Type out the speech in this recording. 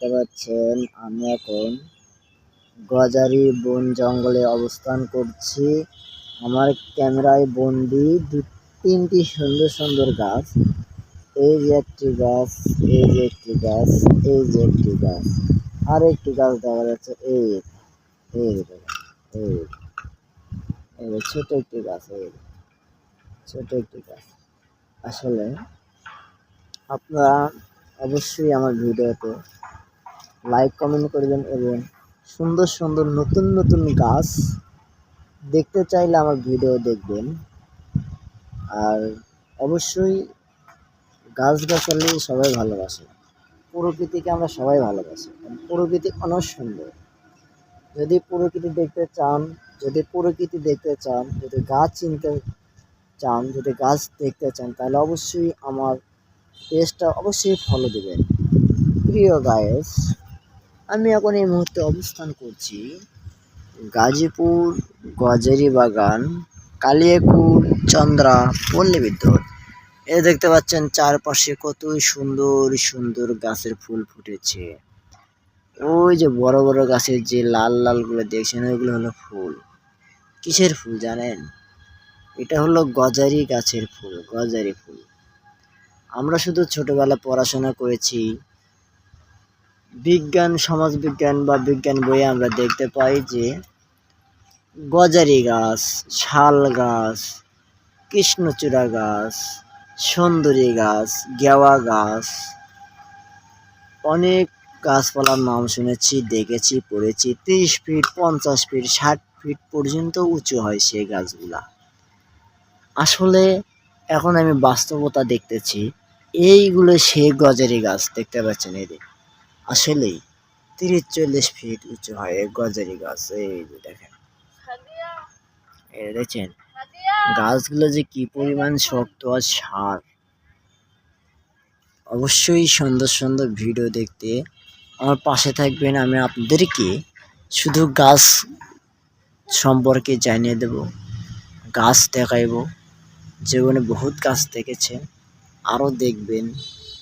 দেখতে পাচ্ছেন, আমি এখন গজারি বন জঙ্গলে অবস্থান করছি। আমার ক্যামেরায় বন্দি দু, তিনটি সুন্দর সুন্দর গাছ। এই যে একটি গাছ, এই যে একটি গাছ, এই যে একটি গাছ। আর একটি গাছ দেখা যাচ্ছে, এই এই এই ছোট একটি গাছ, এই ছোট একটি গাছ। আসলে আপনারা অবশ্যই আমার ভিডিওতে লাইক কমেন্ট করবেন এবং সুন্দর সুন্দর, নতুন নতুন গাছ দেখতে চাইলে আমার ভিডিও দেখবেন। আর অবশ্যই গাছগাছালি সবাই ভালোবাসে। প্রকৃতিকে আমরা সবাই ভালোবাসি। প্রকৃতি অনেক সুন্দর। যদি প্রকৃতি দেখতে চান, যদি প্রকৃতি দেখতে চান, যদি গাছ চিনতে চান, যদি গাছ দেখতে চান, তাহলে অবশ্যই আমার পেজটা অবশ্যই ফলো দেবেন। প্রিয় গায়েস আমি এখন এই মুহূর্তে অবস্থান করছি গাজীপুর গজারি বাগান কালিয়াকুর চন্দ্রা, পল্লী বিদ্যুৎ এ দেখতে পাচ্ছেন চারপাশে কতই সুন্দর সুন্দর গাছের ফুল ফুটেছে। ওই যে বড় বড় গাছের যে লাল লালগুলো দেখছেন, ওইগুলো হলো ফুল। কিসের ফুল জানেন? এটা হলো গজারি গাছের ফুল, গজারি ফুল। আমরা শুধু ছোটবেলা পড়াশোনা করেছি বিজ্ঞান, সমাজবিজ্ঞান বা বিজ্ঞান বইয়ে আমরা দেখতে পাই যে গজারি গাছ, শাল গাছ, কৃষ্ণচূড়া গাছ, সুন্দরী গাছ, গেওয়া গাছ, অনেক গাছপালার নাম শুনেছি, দেখেছি, পড়েছি তিরিশ ফিট, পঞ্চাশ ফিট, ষাট ফিট পর্যন্ত উঁচু হয় সেই গাছগুলা আসলে এখন আমি বাস্তবতা দেখতেছি, এইগুলো সেই গজারি গাছ দেখতে পাচ্ছেন যে। আসলেই তিরিশ চল্লিশ ফিট উঁচু হয় গজারি গাছ এই যে দেখেন। দেখছেন গাছগুলো যে কি পরিমাণ শক্ত আর সার। অবশ্যই সুন্দর সুন্দর ভিডিও দেখতে। আমার পাশে থাকবেন আমি আপনাদেরকে শুধু গাছ সম্পর্কে জানিয়ে দেব গাছ দেখাইব জীবনে বহুত গাছ দেখেছেন আরও দেখবেন।